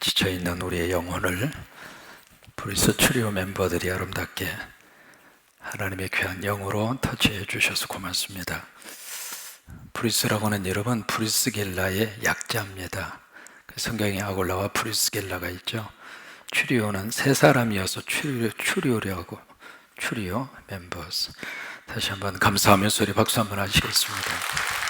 지쳐 있는 우리의 영혼을 브리스 추리오 멤버들이 아름답게 하나님의 귀한 영으로 터치해 주셔서 고맙습니다. 브리스라고는 여러분 브리스길라의 약자입니다. 그 성경에 아골라와 브리스길라가 있죠. 추리오는 세 사람이어서 추리오, 추리오라고 추리오 멤버스 다시 한번 감사하며 소리 박수 한번 하시겠습니다.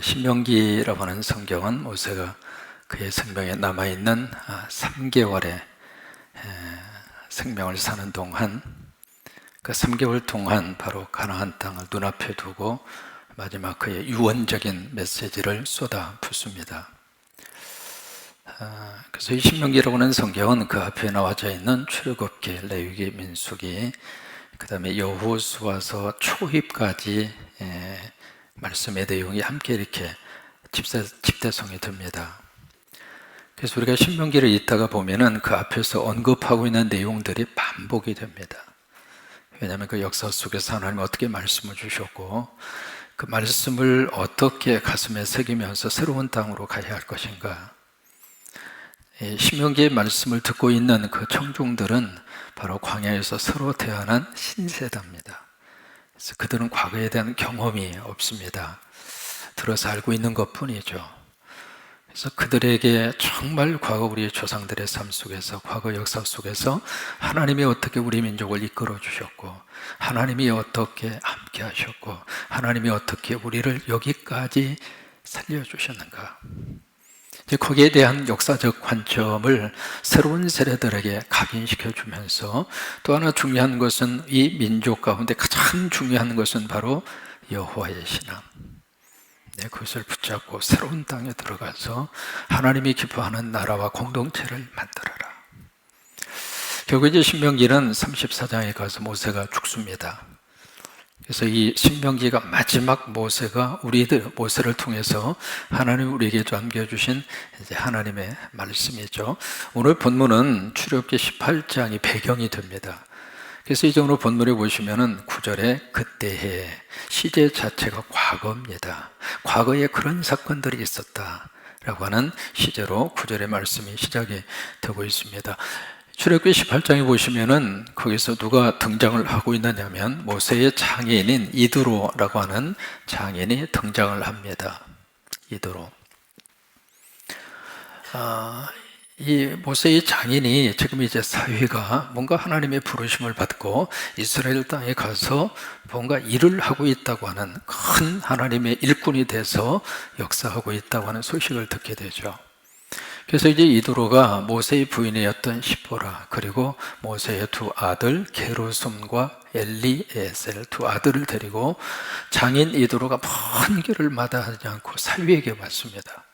신명기라고 하는 성경은 모세가 그의 생명에 남아 있는 3개월의 생명을 사는 동안 그 3개월 동안 바로 가나안 땅을 눈앞에 두고 마지막 그의 유언적인 메시지를 쏟아 붓습니다. 아, 그래서 이 신명기라고 하는 성경은 그 앞에 나와져 있는 출애굽기, 레위기, 민수기, 그 다음에 여호수아서 초입까지 말씀의 내용이 함께 이렇게 집대, 집대성이 됩니다. 그래서 우리가 신명기를 읽다가 보면은 그 앞에서 언급하고 있는 내용들이 반복이 됩니다. 왜냐하면 그 역사 속에서 하나님 어떻게 말씀을 주셨고 그 말씀을 어떻게 가슴에 새기면서 새로운 땅으로 가야 할 것인가. 신명기의 말씀을 듣고 있는 그 청중들은 바로 광야에서 서로 태어난 신세대입니다. 그래서 그들은 과거에 대한 경험이 없습니다. 들어서 알고 있는 것 뿐이죠. 그래서 그들에게 정말 과거 우리 조상들의 삶 속에서, 과거 역사 속에서 하나님이 어떻게 우리 민족을 이끌어 주셨고, 하나님이 어떻게 함께 하셨고, 하나님이 어떻게 우리를 여기까지 살려주셨는가. 거기에 대한 역사적 관점을 새로운 세대들에게 각인시켜 주면서 또 하나 중요한 것은 이 민족 가운데 가장 중요한 것은 바로 여호와의 신앙. 네, 그것을 붙잡고 새로운 땅에 들어가서 하나님이 기뻐하는 나라와 공동체를 만들어라. 결국 이제 신명기는 34장에 가서 모세가 죽습니다. 그래서 이 신명기가 마지막 모세가 우리들 모세를 통해서 하나님 우리에게 안겨주신 이제 하나님의 말씀이죠. 오늘 본문은 출애굽기 18장이 배경이 됩니다. 그래서 이제 오늘 본문에 보시면은 구절에 그때의 시제 자체가 과거입니다. 과거에 그런 사건들이 있었다 라고 하는 시제로 구절의 말씀이 시작이 되고 있습니다. 출애굽기 18장에 보시면은 거기서 누가 등장을 하고 있느냐면 모세의 장인인 이드로라고 하는 장인이 등장을 합니다. 이드로. 아, 이 모세의 장인이 지금 이제 사회가 뭔가 하나님의 부르심을 받고 이스라엘 땅에 가서 뭔가 일을 하고 있다고 하는 큰 하나님의 일꾼이 돼서 역사하고 있다고 하는 소식을 듣게 되죠. 그래서 이제 이도로가 모세의 부인이었던 시보라 그리고 모세의 두 아들 게르솜과 엘리에셀 두 아들을 데리고 장인 이도로가 먼 길을 마다하지 않고 사위에게 왔습니다.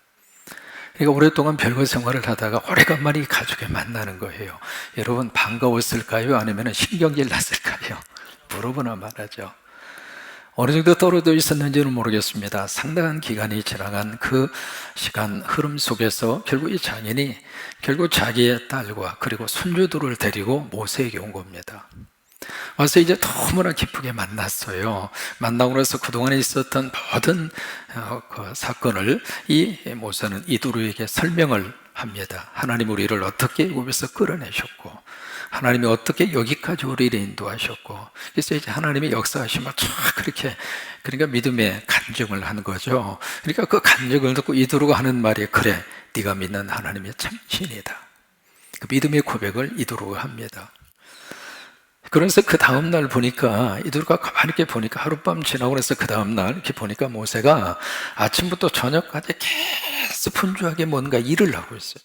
그러니까 오랫동안 별거 생활을 하다가 오래간만에 가족에 만나는 거예요. 여러분 반가웠을까요? 아니면 신경질 났을까요? 물어보나 말하죠. 어느 정도 떨어져 있었는지는 모르겠습니다. 상당한 기간이 지나간 그 시간 흐름 속에서 결국 이 장인이 결국 자기의 딸과 그리고 손주들을 데리고 모세에게 온 겁니다. 와서 이제 너무나 기쁘게 만났어요. 만나고 나서 그동안에 있었던 모든 어, 그 사건을 이 모세는 이두루에게 설명을 합니다. 하나님 우리를 어떻게 애굽에서 끌어내셨고 하나님이 어떻게 여기까지 우리를 인도하셨고 그래서 이제 하나님의 역사하심을 쫙 그렇게 그러니까 믿음의 간증을 하는 거죠. 그러니까 그 간증을 듣고 이두루가 하는 말이 그래 네가 믿는 하나님의 참 신이다. 그 믿음의 고백을 이두루가 합니다. 그래서 그 다음 날 보니까 이들과 가만히 이렇게 보니까 하룻밤 지나고 나서 그 다음 날 이렇게 보니까 모세가 아침부터 저녁까지 계속 분주하게 뭔가 일을 하고 있어요.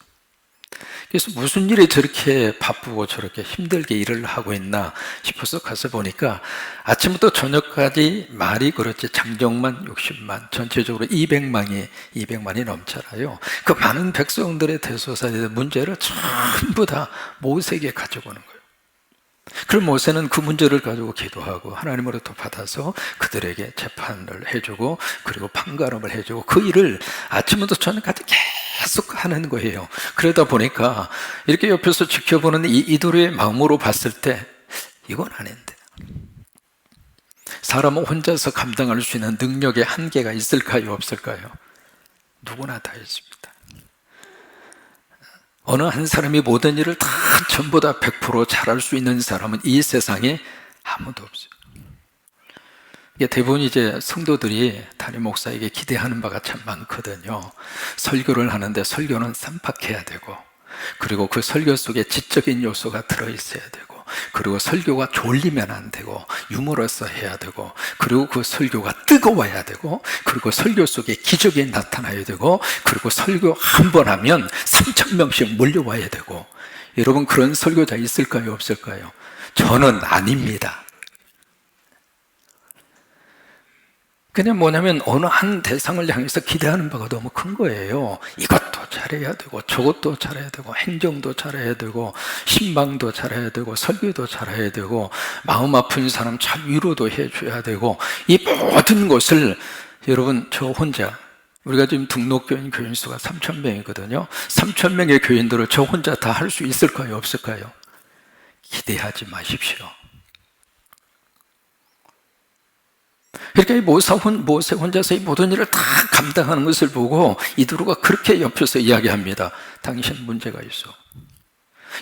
그래서 무슨 일에 저렇게 바쁘고 저렇게 힘들게 일을 하고 있나 싶어서 가서 보니까 아침부터 저녁까지 말이 그렇지 장정만 60만 전체적으로 200만이 200만이 넘잖아요. 그 많은 백성들의 대소사의 문제를 전부 다 모세에게 가져오는 거예요. 그럼 모세는 그 문제를 가지고 기도하고 하나님으로부터 받아서 그들에게 재판을 해주고 그리고 판가름을 해주고 그 일을 아침부터 저녁까지 계속 하는 거예요. 그러다 보니까 이렇게 옆에서 지켜보는 이 이도의 마음으로 봤을 때 이건 아닌데. 사람은 혼자서 감당할 수 있는 능력의 한계가 있을까요? 없을까요? 누구나 다 있습니다. 어느 한 사람이 모든 일을 다 전부 다 100% 잘할 수 있는 사람은 이 세상에 아무도 없어요. 대부분 이제 성도들이 담임 목사에게 기대하는 바가 참 많거든요. 설교를 하는데 설교는 쌈박해야 되고, 그리고 그 설교 속에 지적인 요소가 들어있어야 되고, 그리고 설교가 졸리면 안 되고, 유머러서 해야 되고, 그리고 그 설교가 뜨거워야 되고, 그리고 설교 속에 기적이 나타나야 되고, 그리고 설교 한 번 하면 3천 명씩 몰려와야 되고, 여러분 그런 설교자 있을까요? 없을까요? 저는 아닙니다. 그냥 뭐냐면 어느 한 대상을 향해서 기대하는 바가 너무 큰 거예요. 이것도 잘해야 되고 저것도 잘해야 되고 행정도 잘해야 되고 신방도 잘해야 되고 설교도 잘해야 되고 마음 아픈 사람 잘 위로도 해줘야 되고 이 모든 것을 여러분 저 혼자 우리가 지금 등록교인 교인 수가 3천 명이거든요. 3천 명의 교인들을 저 혼자 다 할 수 있을까요? 없을까요? 기대하지 마십시오. 그러니까 이 모세, 혼, 모세 혼자서 이 모든 일을 다 감당하는 것을 보고 이두루가 그렇게 옆에서 이야기합니다. 당신 문제가 있어.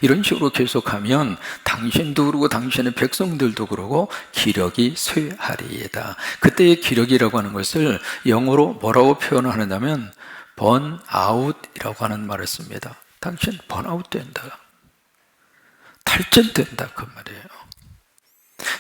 이런 식으로 계속하면 당신도 그러고 당신의 백성들도 그러고 기력이 쇠하리이다. 그때의 기력이라고 하는 것을 영어로 뭐라고 표현하느냐면 번아웃이라고 하는 말을 씁니다. 당신 번아웃 된다. 탈진된다 그 말이에요.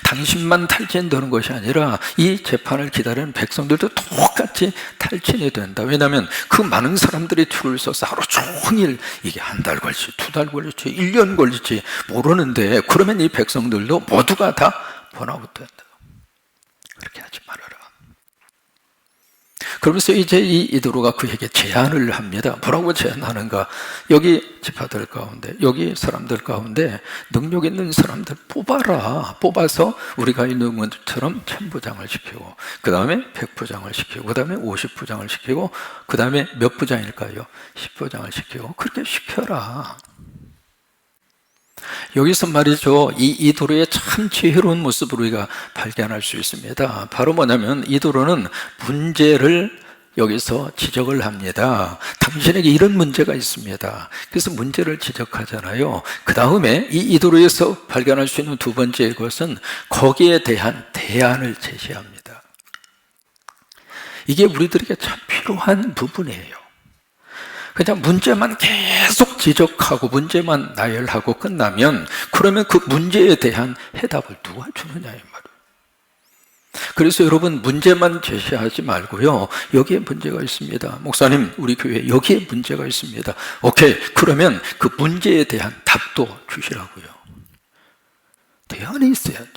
당신만 탈진되는 것이 아니라 이 재판을 기다리는 백성들도 똑같이 탈진이 된다. 왜냐하면 그 많은 사람들이 줄을 서서 하루 종일 이게 한 달 걸릴지, 두 달 걸릴지, 일 년 걸릴지 모르는데 그러면 이 백성들도 모두가 다 번아웃 된다. 그렇게 하지 말아라. 그러면서 이제 이 이도로가 그에게 제안을 합니다. 뭐라고 제안하는가? 여기 지파들 가운데, 여기 사람들 가운데 능력 있는 사람들 뽑아라. 뽑아서 우리가 있는 것처럼 천부장을 시키고, 그 다음에 백부장을 시키고, 그 다음에 오십부장을 시키고, 그 다음에 몇 부장일까요? 십부장을 시키고, 그렇게 시켜라. 여기서 말이죠. 이 이도로의 참 지혜로운 모습을 우리가 발견할 수 있습니다. 바로 뭐냐면 이도로는 문제를 여기서 지적을 합니다. 당신에게 이런 문제가 있습니다. 그래서 문제를 지적하잖아요. 그 다음에 이 이도로에서 발견할 수 있는 두 번째 것은 거기에 대한 대안을 제시합니다. 이게 우리들에게 참 필요한 부분이에요. 그냥 문제만 계속 지적하고 문제만 나열하고 끝나면 그러면 그 문제에 대한 해답을 누가 주느냐 이 말이에요. 그래서 여러분 문제만 제시하지 말고요. 여기에 문제가 있습니다. 목사님, 우리 교회 여기에 문제가 있습니다. 오케이. 그러면 그 문제에 대한 답도 주시라고요. 대안이 있어야지.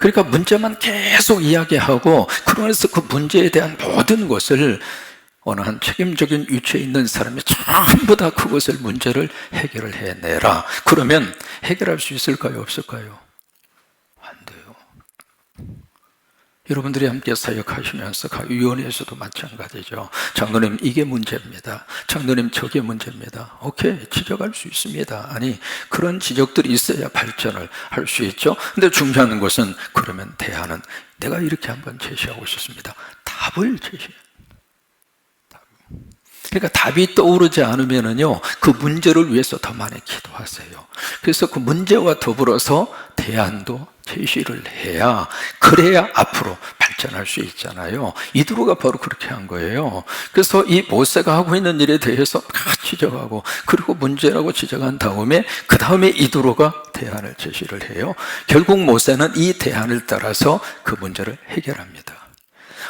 그러니까 문제만 계속 이야기하고 그러면서 그 문제에 대한 모든 것을 어느 한 책임적인 위치에 있는 사람이 전부 다 그것을 문제를 해결을 해내라. 그러면 해결할 수 있을까요? 없을까요? 여러분들이 함께 사역하시면서 각 위원회에서도 마찬가지죠. 장로님 이게 문제입니다. 장로님 저게 문제입니다. 오케이 지적할 수 있습니다. 아니 그런 지적들이 있어야 발전을 할 수 있죠. 근데 중요한 것은 그러면 대안은 내가 이렇게 한번 제시하고 싶습니다. 답을 제시해. 그러니까 답이 떠오르지 않으면은요, 그 문제를 위해서 더 많이 기도하세요. 그래서 그 문제와 더불어서 대안도 제시를 해야 그래야 앞으로 발전할 수 있잖아요. 이드로가 바로 그렇게 한 거예요. 그래서 이 모세가 하고 있는 일에 대해서 다 지적하고 그리고 문제라고 지적한 다음에 그 다음에 이드로가 대안을 제시를 해요. 결국 모세는 이 대안을 따라서 그 문제를 해결합니다.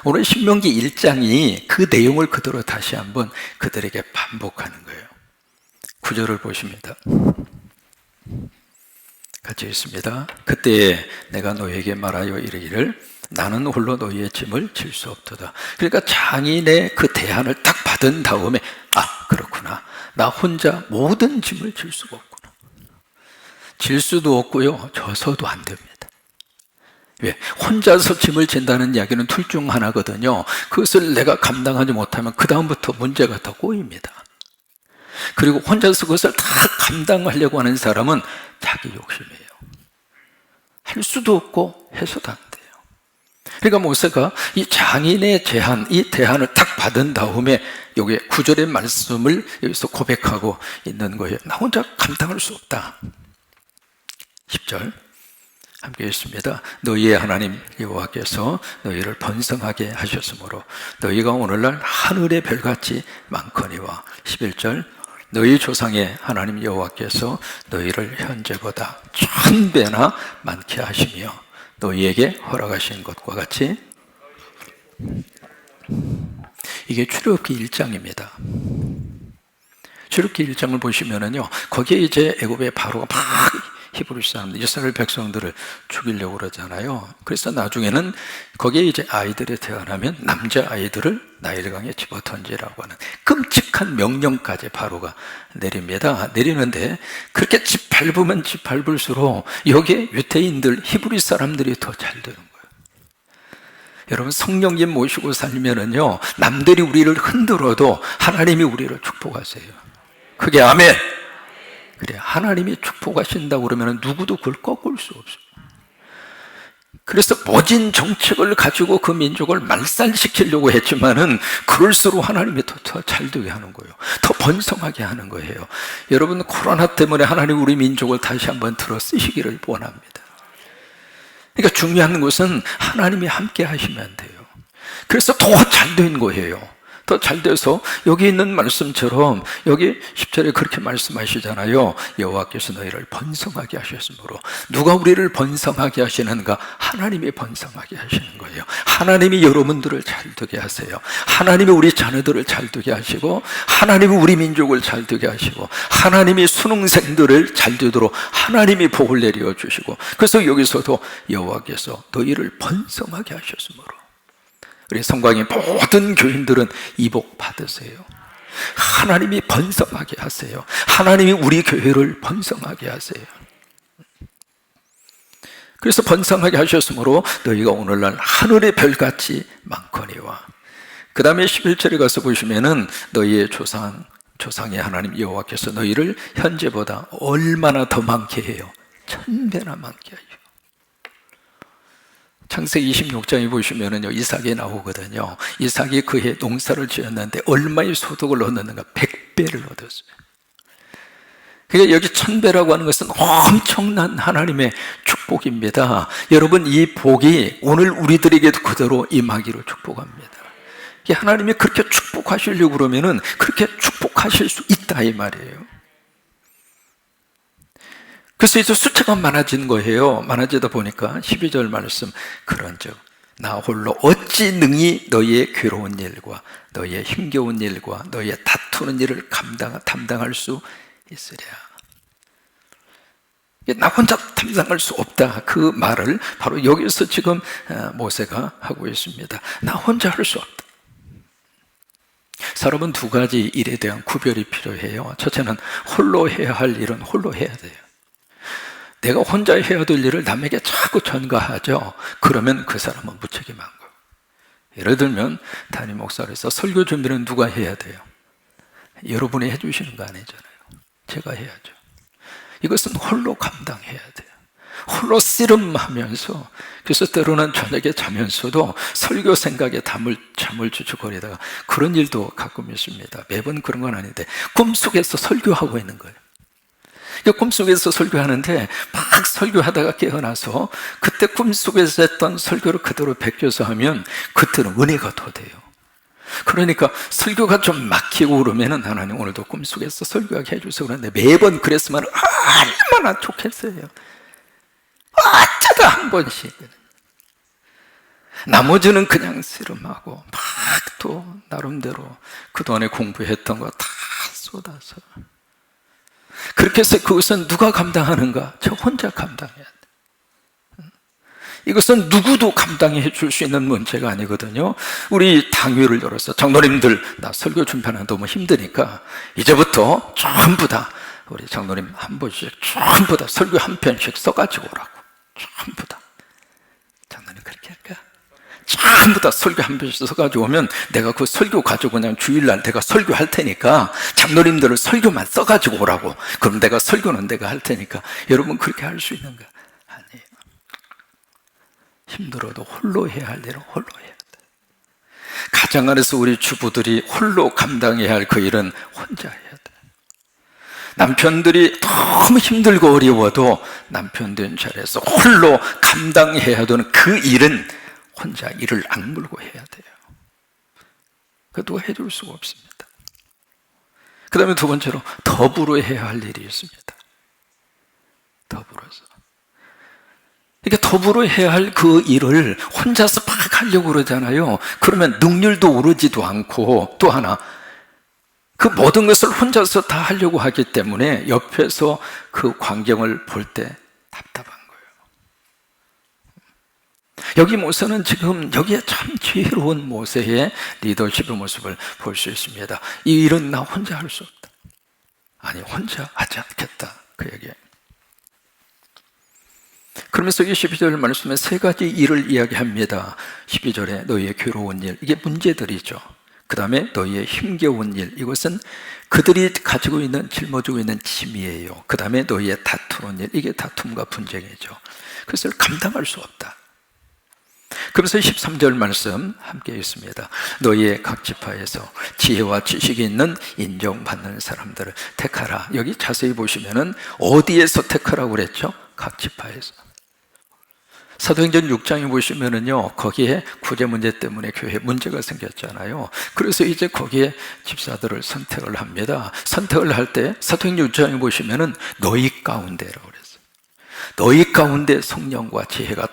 오늘 신명기 1장이 그 내용을 그대로 다시 한번 그들에게 반복하는 거예요. 구절을 보십니다. 같이 있습니다. 그때 내가 너에게 말하여 이르기를 나는 홀로 너희의 짐을 질 수 없도다. 그러니까 장인의 그 대안을 딱 받은 다음에 아 그렇구나. 나 혼자 모든 짐을 질 수가 없구나. 질 수도 없고요. 져서도 안 됩니다. 왜? 혼자서 짐을 진다는 이야기는 둘 중 하나거든요. 그것을 내가 감당하지 못하면 그다음부터 문제가 더 꼬입니다. 그리고 혼자서 그것을 다 감당하려고 하는 사람은 자기 욕심이에요. 할 수도 없고 해서도 안 돼요. 그러니까 모세가 이 장인의 제한, 이 대안을 딱 받은 다음에 여기 구절의 말씀을 여기서 고백하고 있는 거예요. 나 혼자 감당할 수 없다. 10절. 함께 읽습니다. 너희의 하나님 여호와께서 너희를 번성하게 하셨으므로 너희가 오늘날 하늘의 별같이 많거니와 11절 너희 조상의 하나님 여호와께서 너희를 현재보다 천 배나 많게 하시며 너희에게 허락하신 것과 같이 이게 출애굽기 1장입니다. 출애굽기 1장을 보시면은요. 거기에 이제 애굽의 바로가 막 히브리 사람들, 이스라엘 백성들을 죽이려고 그러잖아요. 그래서 나중에는 거기에 이제 아이들이 태어나면 남자 아이들을 나일강에 집어 던지라고 하는 끔찍한 명령까지 바로가 내립니다. 내리는데 그렇게 짓밟으면 짓밟을수록 여기에 유태인들, 히브리 사람들이 더 잘 되는. 여러분 성령님 모시고 살면은요 남들이 우리를 흔들어도 하나님이 우리를 축복하세요. 그게 아멘. 그래 하나님이 축복하신다고 그러면 누구도 그걸 꺾을 수 없어요. 그래서 모진 정책을 가지고 그 민족을 말살시키려고 했지만은 그럴수록 하나님이 더잘 되게 하는 거예요. 더 번성하게 하는 거예요. 여러분 코로나 때문에 하나님 우리 민족을 다시 한번 들어 쓰시기를 원합니다. 그러니까 중요한 것은 하나님이 함께 하시면 돼요. 그래서 더 잘 된 거예요. 더 잘 돼서 여기 있는 말씀처럼 여기 10절에 그렇게 말씀하시잖아요. 여호와께서 너희를 번성하게 하셨으므로 누가 우리를 번성하게 하시는가? 하나님이 번성하게 하시는 거예요. 하나님이 여러분들을 잘 되게 하세요. 하나님이 우리 자녀들을 잘 되게 하시고 하나님이 우리 민족을 잘 되게 하시고 하나님이 수능생들을 잘 되도록 하나님이 복을 내려 주시고 그래서 여기서도 여호와께서 너희를 번성하게 하셨으므로 우리 성광의 모든 교인들은 이 복 받으세요. 하나님이 번성하게 하세요. 하나님이 우리 교회를 번성하게 하세요. 그래서 번성하게 하셨으므로 너희가 오늘날 하늘의 별같이 많거니와 그 다음에 11절에 가서 보시면은 너희의 조상 조상의 하나님 여호와께서 너희를 현재보다 얼마나 더 많게 해요? 천배나 많게 해요. 창세기 26장에 보시면은요, 이삭이 나오거든요. 이삭이 그해 농사를 지었는데 얼마의 소득을 얻었는가? 100배를 얻었어요. 그러니까 여기 천배라고 하는 것은 엄청난 하나님의 축복입니다. 여러분, 이 복이 오늘 우리들에게도 그대로 임하기를 축복합니다. 하나님이 그렇게 축복하시려고 그러면은 그렇게 축복하실 수 있다, 이 말이에요. 그래서 이제 숫자가 많아진 거예요. 많아지다 보니까 12절 말씀 그런즉 나 홀로 어찌 능히 너희의 괴로운 일과 너희의 힘겨운 일과 너희의 다투는 일을 감당 담당할 수 있으랴. 나 혼자 담당할 수 없다. 그 말을 바로 여기서 지금 어, 모세가 하고 있습니다. 나 혼자 할 수 없다. 사람은 두 가지 일에 대한 구별이 필요해요. 첫째는 홀로 해야 할 일은 홀로 해야 돼요. 내가 혼자 해야 될 일을 남에게 자꾸 전가하죠. 그러면 그 사람은 무책임한 거예요. 예를 들면 담임 목사로서 설교 준비는 누가 해야 돼요? 여러분이 해주시는 거 아니잖아요. 제가 해야죠. 이것은 홀로 감당해야 돼요. 홀로 씨름하면서 그래서 때로는 저녁에 자면서도 설교 생각에 담을 잠을 주저거리다가 그런 일도 가끔 있습니다. 매번 그런 건 아닌데 꿈속에서 설교하고 있는 거예요. 꿈속에서 설교하는데 막 설교하다가 깨어나서 그때 꿈속에서 했던 설교를 그대로 베껴서 하면 그때는 은혜가 더 돼요. 그러니까 설교가 좀 막히고 그러면은 하나님 오늘도 꿈속에서 설교하게 해주세요. 그런데 매번 그랬으면 얼마나 좋겠어요. 어쩌다 한 번씩. 나머지는 그냥 씨름하고 막 또 나름대로 그동안에 공부했던 거 다 쏟아서 그렇게 해서 그것은 누가 감당하는가? 저 혼자 감당해야 돼. 이것은 누구도 감당해 줄 수 있는 문제가 아니거든요. 우리 당회를 열어서 장로님들 나 설교 준비하는 너무 힘드니까 이제부터 전부 다 우리 장로님 한 번씩 전부 다 설교 한 편씩 써가지고 오라고 전부 다 장로님 그렇게 할까? 전부 다 설교 한 편씩 써가지고 오면 내가 그 설교 가지고 그냥 주일날 내가 설교할 테니까 장로님들을 설교만 써가지고 오라고 그럼 내가 설교는 내가 할 테니까 여러분 그렇게 할 수 있는가? 아니에요 힘들어도 홀로 해야 할 일은 홀로 해야 돼. 가정 안에서 우리 주부들이 홀로 감당해야 할 그 일은 혼자 해야 돼. 남편들이 너무 힘들고 어려워도 남편 된 자리에서 홀로 감당해야 되는 그 일은 혼자 일을 악물고 해야 돼요. 그 누가 해줄 수가 없습니다. 그 다음에 두 번째로 더불어 해야 할 일이 있습니다. 더불어서. 그러니까 더불어 해야 할 그 일을 혼자서 막 하려고 그러잖아요. 그러면 능률도 오르지도 않고 또 하나 그 모든 것을 혼자서 다 하려고 하기 때문에 옆에서 그 광경을 볼 때 답답한. 여기 모세는 지금 여기에 참 지혜로운 모세의 리더십의 모습을 볼 수 있습니다. 이 일은 나 혼자 할 수 없다. 아니, 혼자 하지 않겠다. 그 얘기예요. 그러면서 이 12절 말씀에 세 가지 일을 이야기합니다. 12절에 너희의 괴로운 일, 이게 문제들이죠. 그 다음에 너희의 힘겨운 일, 이것은 그들이 가지고 있는, 짊어지고 있는 짐이에요. 그 다음에 너희의 다투는 일, 이게 다툼과 분쟁이죠. 그것을 감당할 수 없다. 그래서 13절 말씀 함께 있습니다. 너희의 각 지파에서 지혜와 지식이 있는 인정받는 사람들을 택하라. 여기 자세히 보시면은 어디에서 택하라고 그랬죠? 각 지파에서. 사도행전 6장에 보시면은요, 거기에 구제 문제 때문에 교회에 문제가 생겼잖아요. 그래서 이제 거기에 집사들을 선택을 합니다. 선택을 할 때 사도행전 6장에 보시면은 너희 가운데라고 그랬어요. 너희 가운데 성령과 지혜가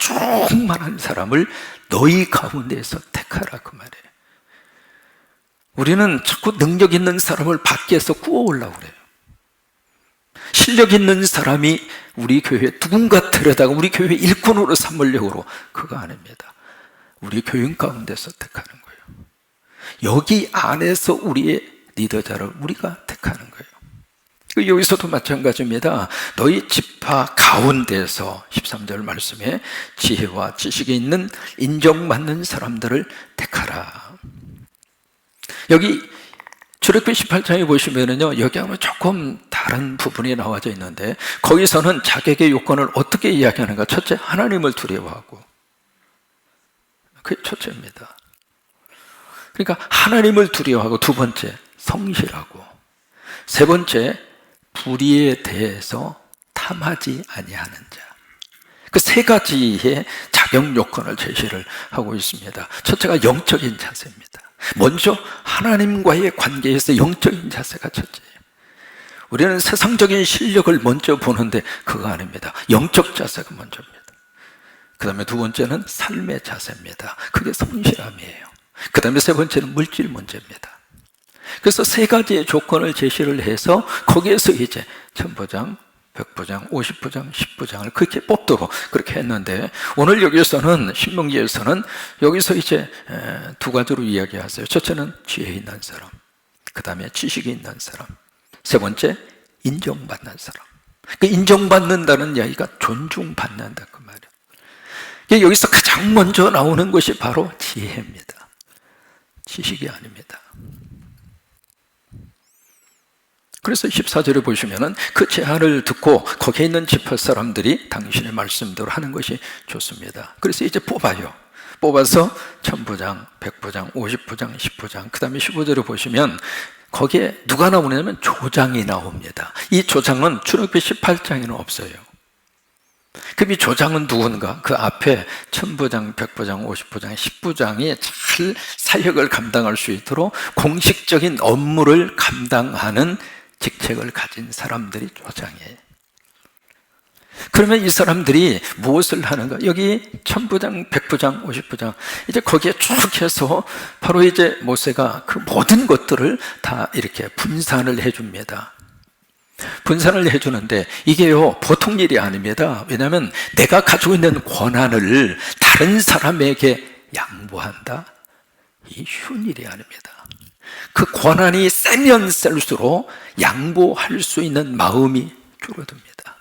충만한 사람을 너희 가운데에서 택하라 그 말이에요. 우리는 자꾸 능력 있는 사람을 밖에서 구워오려고 그래요. 실력 있는 사람이 우리 교회 누군가 데려다가 우리 교회 일꾼으로 삼으려고 그거 아닙니다. 우리 교인 가운데서 택하는 거예요. 여기 안에서 우리의 리더자를 우리가 택하는 거예요. 그 여기서도 마찬가지입니다. 너희 지파 가운데서 13절 말씀에 지혜와 지식이 있는 인정받는 사람들을 택하라. 여기 출애굽기 18장에 보시면은요, 여기하고 조금 다른 부분이 나와져 있는데, 거기서는 자격의 요건을 어떻게 이야기하는가? 첫째, 하나님을 두려워하고. 그게 첫째입니다. 그러니까 하나님을 두려워하고, 두 번째, 성실하고, 세 번째, 불의에 대해서 탐하지 아니하는 자. 그 세 가지의 자격 요건을 제시를 하고 있습니다. 첫째가 영적인 자세입니다. 먼저 하나님과의 관계에서 영적인 자세가 첫째예요. 우리는 세상적인 실력을 먼저 보는데 그거 아닙니다. 영적 자세가 먼저입니다. 그 다음에 두 번째는 삶의 자세입니다. 그게 성실함이에요. 그 다음에 세 번째는 물질 문제입니다. 그래서 세 가지의 조건을 제시를 해서 거기에서 이제 천부장, 백부장, 오십부장, 십부장을 그렇게 뽑도록 그렇게 했는데 오늘 여기서는 신명기에서는 여기서 이제 두 가지로 이야기하세요. 첫째는 지혜 있는 사람, 그 다음에 지식이 있는 사람, 세 번째 인정받는 사람. 그 인정받는다는 이야기가 존중받는다 그 말이에요. 여기서 가장 먼저 나오는 것이 바로 지혜입니다. 지식이 아닙니다. 그래서 14절에 보시면은 그 제안을 듣고 거기에 있는 집회 사람들이 당신의 말씀대로 하는 것이 좋습니다. 그래서 이제 뽑아요. 뽑아서 천부장, 백부장, 오십부장, 십부장, 그 다음에 15절에 보시면 거기에 누가 나오냐면 조장이 나옵니다. 이 조장은 출애굽기 18장에는 없어요. 그럼 이 조장은 누군가? 그 앞에 천부장, 백부장, 오십부장, 십부장이 잘 사역을 감당할 수 있도록 공식적인 업무를 감당하는 직책을 가진 사람들이 조장이에요. 그러면 이 사람들이 무엇을 하는가? 여기 천부장, 백부장, 오십부장 이제 거기에 쭉 해서 바로 이제 모세가 그 모든 것들을 다 이렇게 분산을 해줍니다. 분산을 해주는데 이게요 보통 일이 아닙니다. 왜냐하면 내가 가지고 있는 권한을 다른 사람에게 양보한다. 이 쉬운 일이 아닙니다. 그 권한이 세면 셀수록 양보할 수 있는 마음이 줄어듭니다.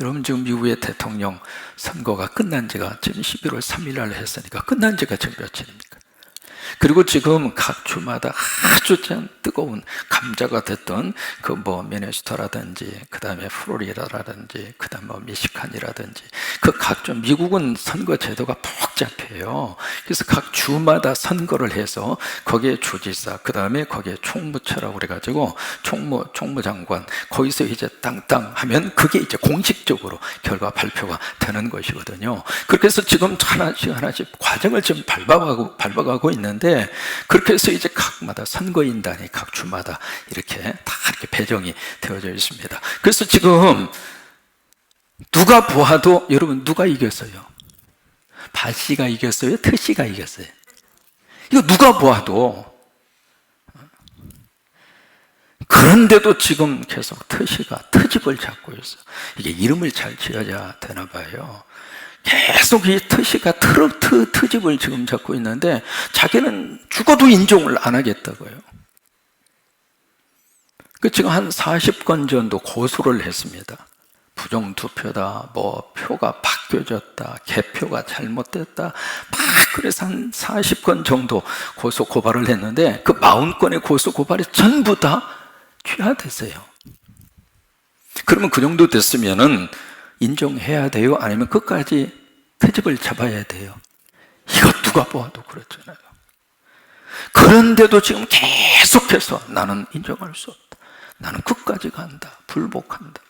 여러분 지금 미국의 대통령 선거가 끝난 지가 지금 11월 3일 날 했으니까 끝난 지가 지금 며칠입니까? 그리고 지금 각 주마다 아주 참 뜨거운 감자가 됐던 그 뭐 미네소타라든지 그 다음에 플로리다라든지 그 다음 뭐 미시간이라든지 그 각 주 미국은 선거 제도가 복잡해요. 그래서 각 주마다 선거를 해서 거기에 주지사 그 다음에 거기에 총무처라고 그래 가지고 총무 총무장관 거기서 이제 땅땅 하면 그게 이제 공식적으로 결과 발표가 되는 것이거든요. 그렇게 해서 지금 하나씩 하나씩 과정을 지금 밟아가고 밟아가고 있는 데 그렇게 해서 이제 각마다 선거인단이 각 주마다 이렇게 다 이렇게 배정이 되어져 있습니다. 그래서 지금 누가 보아도 여러분 누가 이겼어요? 바씨가 이겼어요? 트씨가 이겼어요? 이거 누가 보아도 그런데도 지금 계속 트씨가 트집을 잡고 있어. 이게 이름을 잘 지어야 되나 봐요. 계속 이 트씨가 트럭 트, 트집을 지금 잡고 있는데 자기는 죽어도 인정을 안 하겠다고요. 그 지금 한 40건 정도 고소를 했습니다. 부정투표다, 뭐 표가 바뀌어졌다, 개표가 잘못됐다, 막 그래서 한 40건 정도 고소 고발을 했는데 그 40건의 고소 고발이 전부 다 취하됐어요. 그러면 그 정도 됐으면은 인정해야 돼요? 아니면 끝까지 트집을 잡아야 돼요? 이거 누가 보아도 그렇잖아요. 그런데도 지금 계속해서 나는 인정할 수 없다. 나는 끝까지 간다. 불복한다.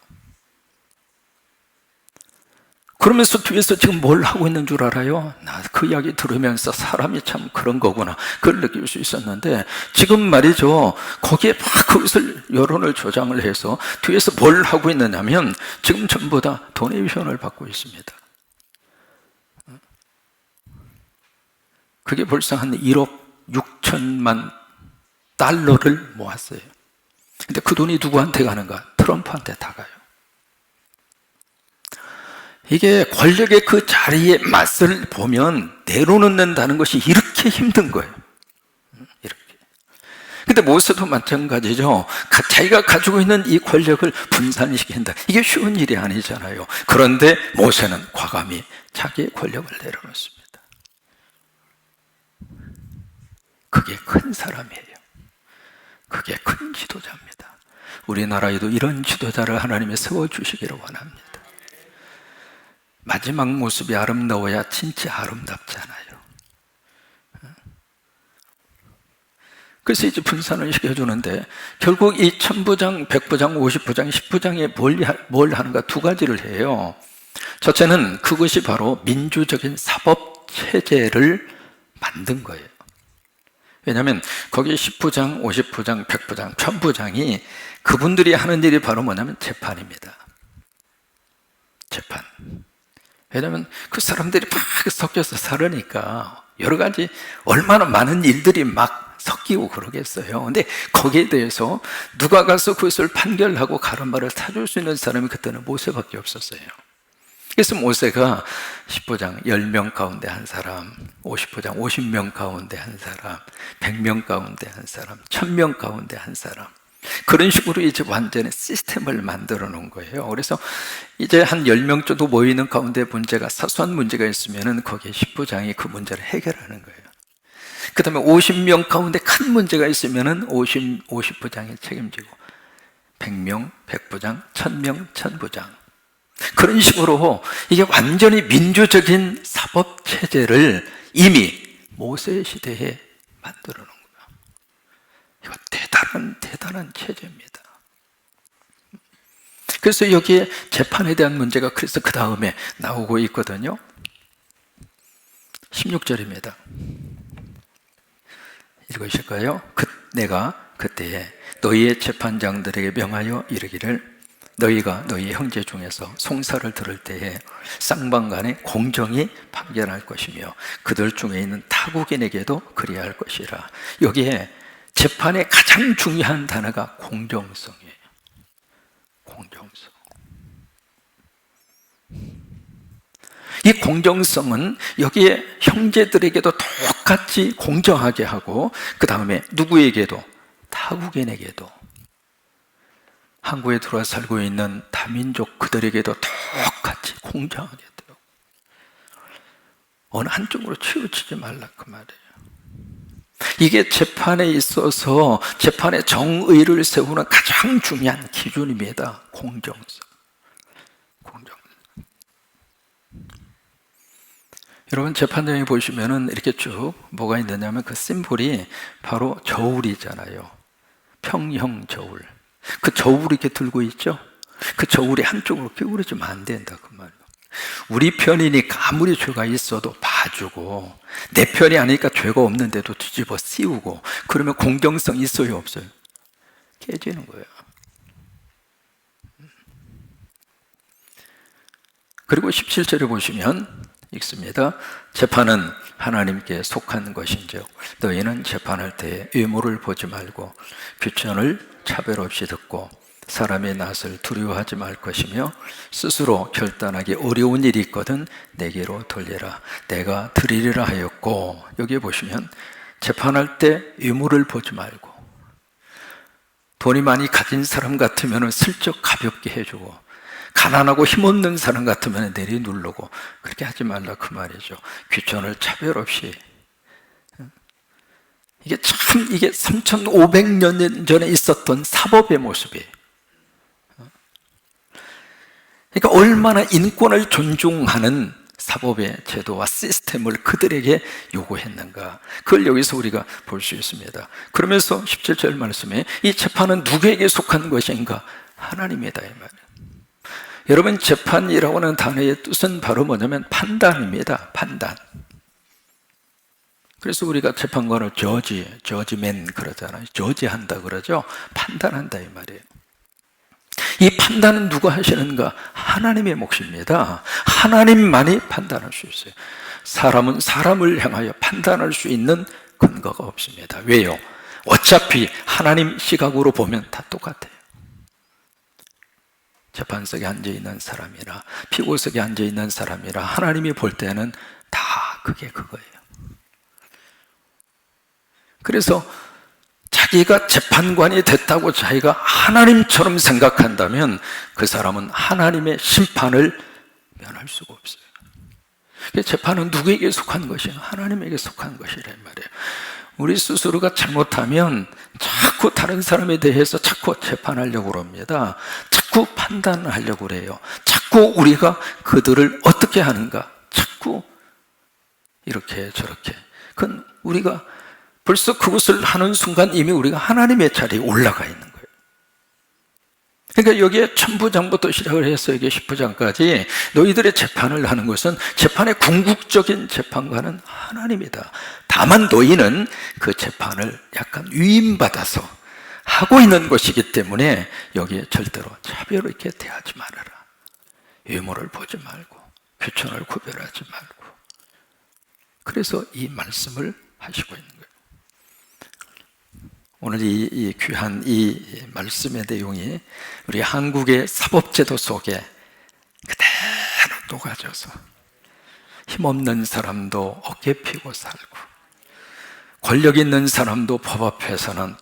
그러면서 뒤에서 지금 뭘 하고 있는 줄 알아요? 나 그 이야기 들으면서 사람이 참 그런 거구나. 그걸 느낄 수 있었는데, 지금 말이죠. 거기에 막 그것을 여론을 조장을 해서 뒤에서 뭘 하고 있느냐면, 지금 전부 다 도네이션을 받고 있습니다. 그게 벌써 한 1억 6천만 달러를 모았어요. 근데 그 돈이 누구한테 가는가? 트럼프한테 다 가요. 이게 권력의 그 자리의 맛을 보면 내려놓는다는 것이 이렇게 힘든 거예요. 이렇게. 근데 모세도 마찬가지죠. 자기가 가지고 있는 이 권력을 분산시킨다. 이게 쉬운 일이 아니잖아요. 그런데 모세는 과감히 자기의 권력을 내려놓습니다. 그게 큰 사람이에요. 그게 큰 지도자입니다. 우리나라에도 이런 지도자를 하나님이 세워주시기를 원합니다. 마지막 모습이 아름다워야 진짜 아름답잖아요. 그래서 이제 분산을 시켜주는데 결국 이 천부장, 백부장, 오십부장, 십부장이 뭘, 뭘 하는가 두 가지를 해요. 첫째는 그것이 바로 민주적인 사법 체제를 만든 거예요. 왜냐하면 거기 10부장, 50부장, 100부장, 1000부장이 그분들이 하는 일이 바로 뭐냐면 재판입니다. 재판. 왜냐하면 그 사람들이 막 섞여서 살으니까 여러 가지 얼마나 많은 일들이 막 섞이고 그러겠어요. 근데 거기에 대해서 누가 가서 그것을 판결하고 가른말을 타줄 수 있는 사람이 그때는 모세밖에 없었어요. 그래서 모세가 10부장 10명 가운데 한 사람, 50부장 50명 가운데 한 사람, 100명 가운데 한 사람, 1000명 가운데 한 사람. 그런 식으로 이제 완전히 시스템을 만들어 놓은 거예요. 그래서 이제 한 10명 정도 모이는 가운데 문제가 사소한 문제가 있으면은 거기에 10부장이 그 문제를 해결하는 거예요. 그 다음에 50명 가운데 큰 문제가 있으면은 50, 50부장이 책임지고 100명, 100부장, 1000명, 1000부장. 그런 식으로 이게 완전히 민주적인 사법 체제를 이미 모세 시대에 만들어 놓은 대단한 체제입니다. 그래서 여기에 재판에 대한 문제가 그래서 그 다음에 나오고 있거든요. 16절입니다. 읽으실까요? 그, 내가 그때에 너희의 재판장들에게 명하여 이르기를 너희가 너희 형제 중에서 송사를 들을 때에 쌍방간에 공정이 판결할 것이며 그들 중에 있는 타국인에게도 그리할 것이라. 여기에 재판의 가장 중요한 단어가 공정성이에요. 공정성. 이 공정성은 여기에 형제들에게도 똑같이 공정하게 하고 그 다음에 누구에게도 타국인에게도 한국에 들어와 살고 있는 다민족 그들에게도 똑같이 공정하게 돼요. 어느 한쪽으로 치우치지 말라 그 말이에요. 이게 재판에 있어서 재판의 정의를 세우는 가장 중요한 기준입니다. 공정성. 여러분 재판장에 보시면은 이렇게 쭉 뭐가 있느냐면 그 심볼이 바로 저울이잖아요. 평형 저울. 그 저울 이렇게 들고 있죠. 그 저울이 한쪽으로 기울어지면 안 된다 그 말이에요. 우리 편이니까 아무리 죄가 있어도 봐주고 내 편이 아니니까 죄가 없는데도 뒤집어 씌우고 그러면 공정성 있어요 없어요? 깨지는 거예요. 그리고 17절에 보시면 읽습니다. 재판은 하나님께 속한 것인지 너희는 재판할 때에 의무를 보지 말고 규천을 차별 없이 듣고 사람의 낯을 두려워하지 말 것이며 스스로 결단하기 어려운 일이 있거든 내게로 돌려라 내가 드리리라 하였고 여기 보시면 재판할 때 의무를 보지 말고 돈이 많이 가진 사람 같으면 슬쩍 가볍게 해주고 가난하고 힘없는 사람 같으면 내리 누르고 그렇게 하지 말라 그 말이죠. 귀천을 차별 없이 이게 참 이게 3,500년 전에 있었던 사법의 모습이에요. 그러니까 얼마나 인권을 존중하는 사법의 제도와 시스템을 그들에게 요구했는가. 그걸 여기서 우리가 볼 수 있습니다. 그러면서 17절 말씀에 이 재판은 누구에게 속한 것인가? 하나님이다. 이. 여러분, 재판이라고 하는 단어의 뜻은 바로 뭐냐면 판단입니다. 판단. 그래서 우리가 재판관을 저지, 저지맨 그러잖아요. 저지한다 그러죠. 판단한다 이 말이에요. 이 판단은 누가 하시는가? 하나님의 몫입니다. 하나님만이 판단할 수 있어요. 사람은 사람을 향하여 판단할 수 있는 근거가 없습니다. 왜요? 어차피 하나님 시각으로 보면 다 똑같아요. 재판석에 앉아 있는 사람이나 피고석에 앉아 있는 사람이나 하나님이 볼 때는 다 그게 그거예요. 그래서 자기가 재판관이 됐다고 자기가 하나님처럼 생각한다면 그 사람은 하나님의 심판을 면할 수가 없어요. 재판은 누구에게 속한 것이냐? 하나님에게 속한 것이란 말이에요. 우리 스스로가 잘못하면 자꾸 다른 사람에 대해서 자꾸 재판하려고 그럽니다. 자꾸 판단하려고 그래요. 자꾸 우리가 그들을 어떻게 하는가? 자꾸 이렇게 저렇게. 그건 우리가 벌써 그것을 하는 순간 이미 우리가 하나님의 자리에 올라가 있는 거예요. 그러니까 여기에 천부장부터 시작을 해서 여기 십부장까지 너희들의 재판을 하는 것은 재판의 궁극적인 재판관은 하나님이다. 다만 너희는 그 재판을 약간 위임받아서 하고 있는 것이기 때문에 여기에 절대로 차별 있게 대하지 말아라. 유모를 보지 말고 규천을 구별하지 말고 그래서 이 말씀을 하시고 있는. 오늘 이, 이, 귀한 이 말씀의 내용이 우리 한국의 사법제도 속에 그대로 녹아져서 힘없는 사람도 어깨 피고 살고 권력 있는 사람도 법 앞에서는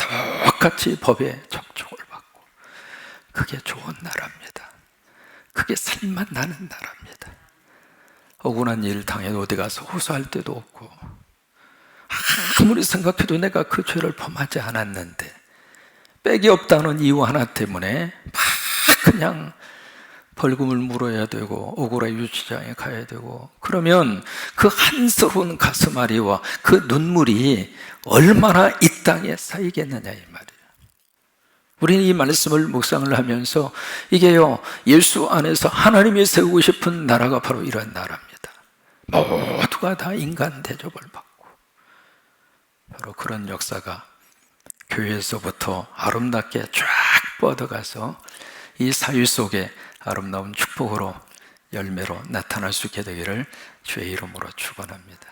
똑같이 법에 적촉을 받고 그게 좋은 나라입니다. 그게 살맛 나는 나라입니다. 억울한 일 당해 어디 가서 호소할 데도 없고 아무리 생각해도 내가 그 죄를 범하지 않았는데 빽이 없다는 이유 하나 때문에 막 그냥 벌금을 물어야 되고 억울한 유치장에 가야 되고 그러면 그 한스러운 가슴앓이와 그 눈물이 얼마나 이 땅에 쌓이겠느냐 이 말이에요. 우리는 이 말씀을 묵상을 하면서 이게요 예수 안에서 하나님이 세우고 싶은 나라가 바로 이런 나라입니다. 모두가 다 인간 대접을 받고 바로 그런 역사가 교회에서부터 아름답게 쫙 뻗어가서 이 사유 속에 아름다운 축복으로 열매로 나타날 수 있게 되기를 주의 이름으로 축원합니다.